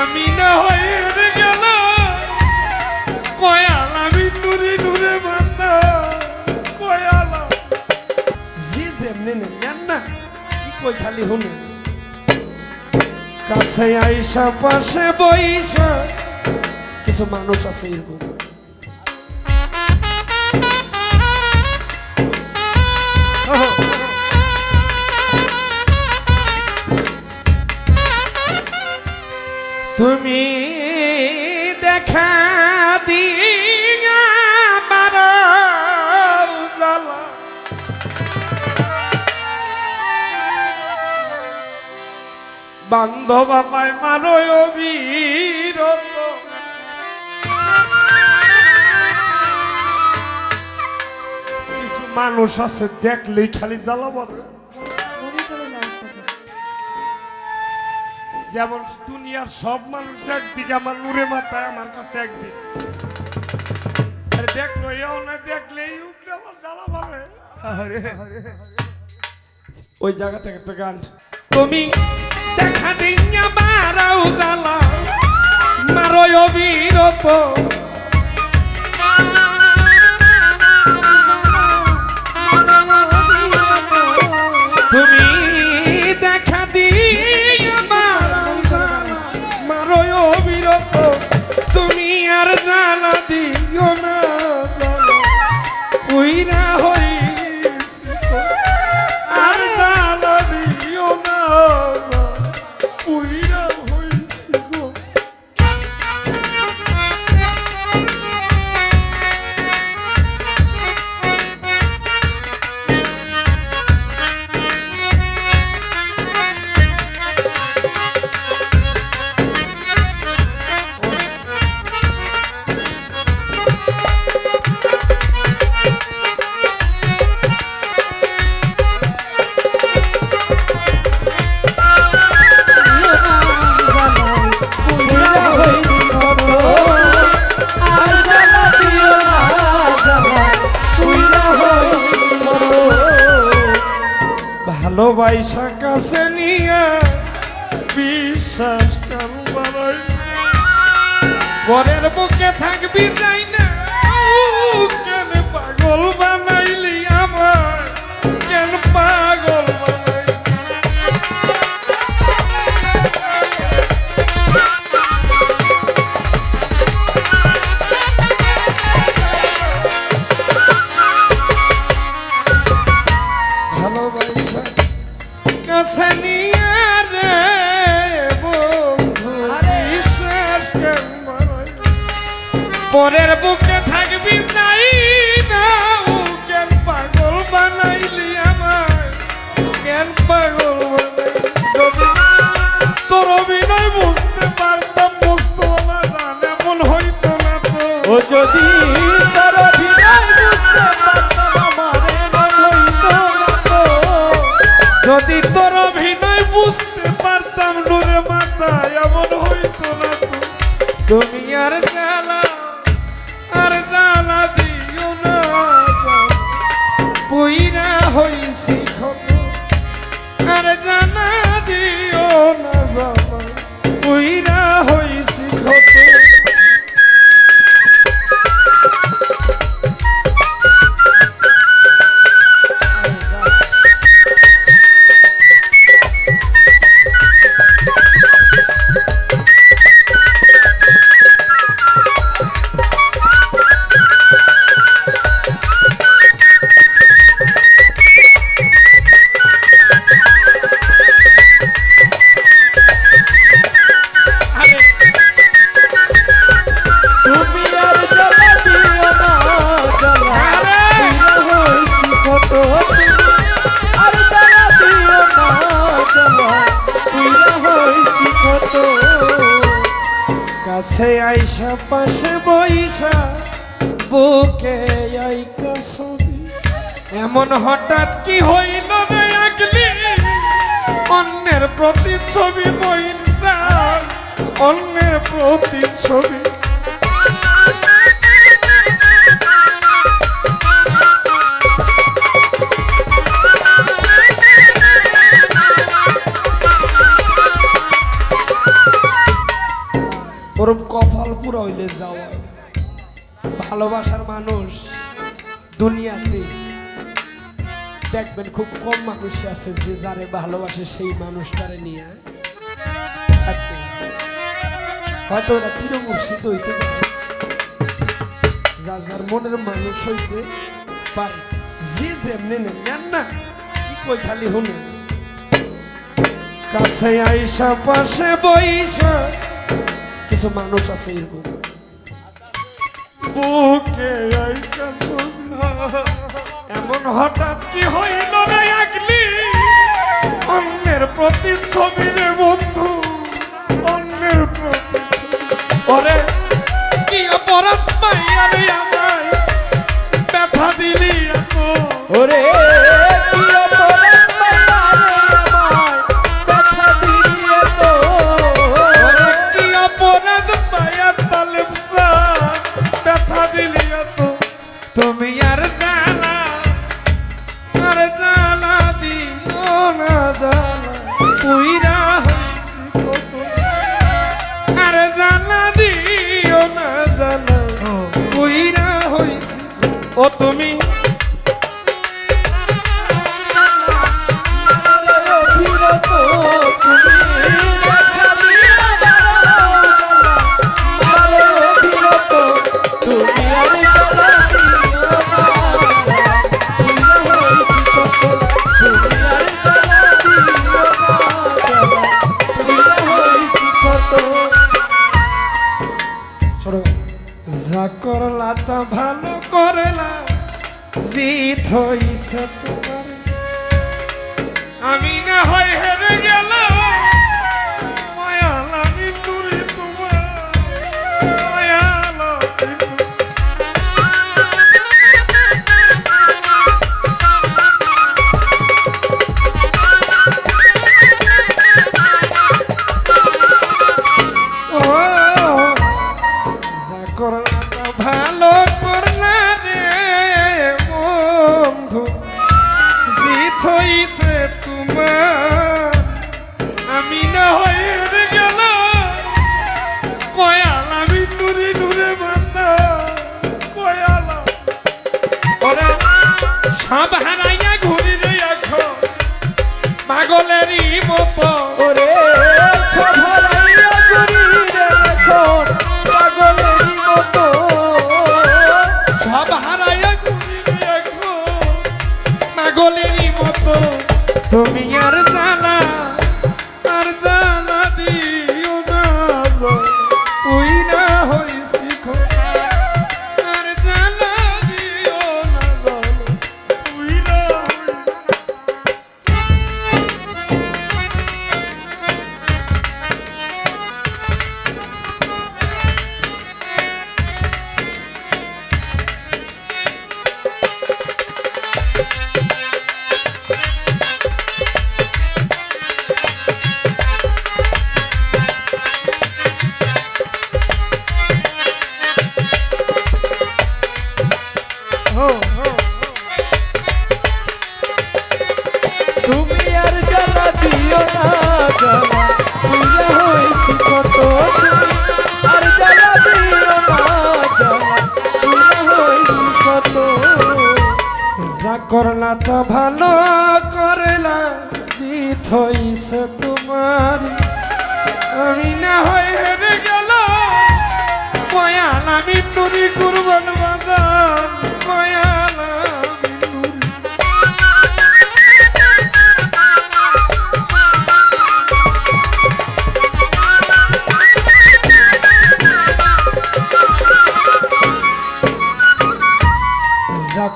আমি না হয়ে গেল কয়াল আমি নুরে নুরে কয়াল না, কি কাছে আইসা, পাশে বইসা, কিছু মানুষ আছে এরকম। তুমি দেখা জ্বালা বান্ধব আমায় মারো অবিরত। কিছু মানুষ আছে দেখলেই খালি জ্বালা যেমন দুনিয়ার সব মানুষ একদিকে আমার নূরে মাথায় আমার কাছে একদিক। আরে দেখল এও না দেখলে আমার জ্বালা ওই জায়গা থেকে একটা গান। তুমি দেখা দিন মারাও জ্বালা মারো অবিরত। ভালোবাসা কাছে নিয়ে বিশ্বাস করবার পরের বুকে থাকবি যাই না। কেন পাগল বানাইলি আমার কেন পাগল জ্বালা আর দিও না জানা দিও না জানা পুইরা কাছে আইসা, পাশে বইসা, বুকে আইকা ছবি। এমন হঠাৎ কি হইল রে আগলি? অন্যের প্রতি ছবি বইসা অন্যের প্রতি ছবি পুরো হইলে যাওয়া ভালোবাসার মানুষ দুনিয়াতে। দেখবেন খুব কম মানুষ আছে যে যারে ভালোবাসে সেই মানুষটারে নিয়ে। হয়তো ওরা চিরমূর্ষিত হইতে পারে। যার যার মনের মানুষ হইতে পারে। যে যেমনি নেন না, কি কই খালি শুনে কাছে আইসা, পাশে বইসা কিছু মানুষ আছে এরকম বুকে। এমন হঠাৎ কি হইল রে আগলি অন্যের প্রতি ছবি রে বন্ধু অন্যের প্রতি। ওরে, কি অপরাধ পুইরা কত আর জানা দিও না জানা। পুইরা হইছি। ও তুমি সব হারাইয়া ঘুরি রে এখন পাগলেরই মতো। ওরে। করলা তো ভালো করলা, জিত হইছে তোমার। আমি না হয় হেরে গেল কয়াল আমি তুরি কুরবান বাজার কয়াল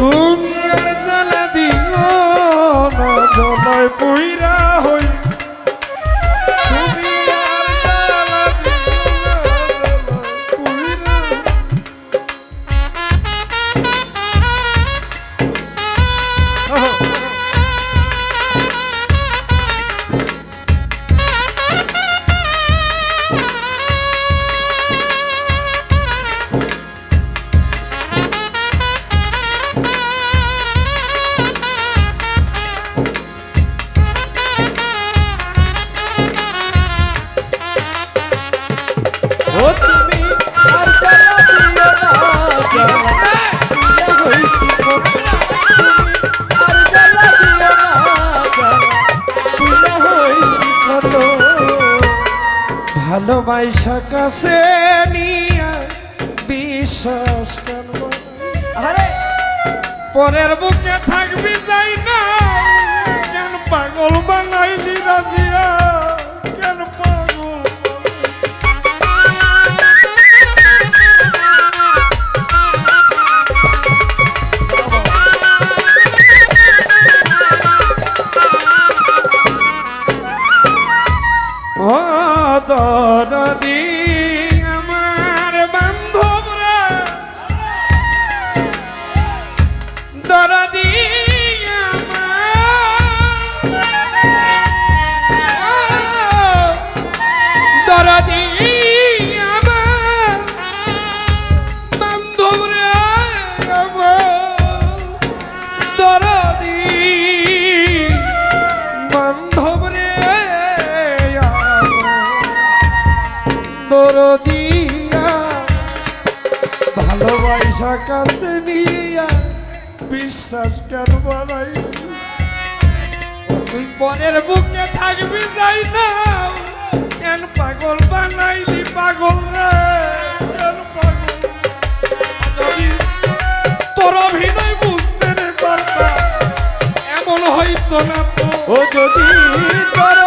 Oh. ভালোবাসা কাছে নিয়ে বিশ্বাস করব আরে পরের বুকে থাকবি যাই না কেন পাগল বানাইলি রাজিয়া? ভালোবাসা কাছে নিয়া বিশ্বাস কেন বানাই? তুই পরের বুকে থাকবি, যাই না। কেন পাগল বানাইলি পাগল রে? কেন পাগল? যদি তোর অভিনয় বুঝতে পারতাম, এমন হইতো না তো। ও যদি তোর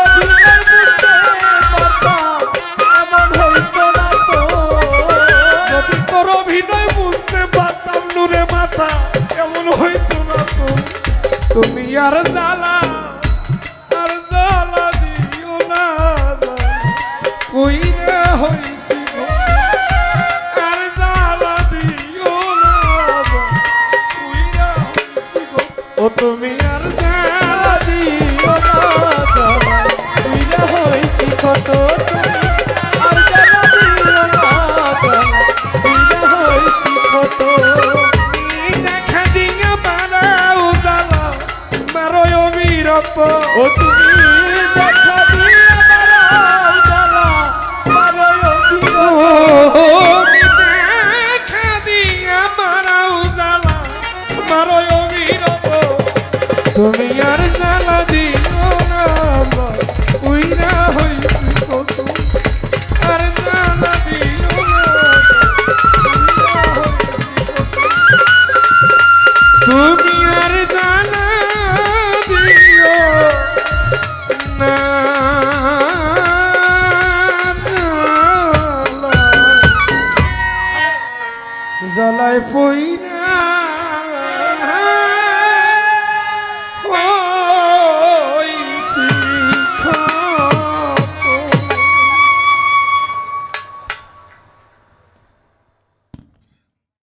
তুমি আর জ্বালা আর জ্বালা দিও না কই রে হইছি আর জ্বালা দিও না কই রে হইছি ও তুমি আর জ্বালা দিও না তুই হইছি কত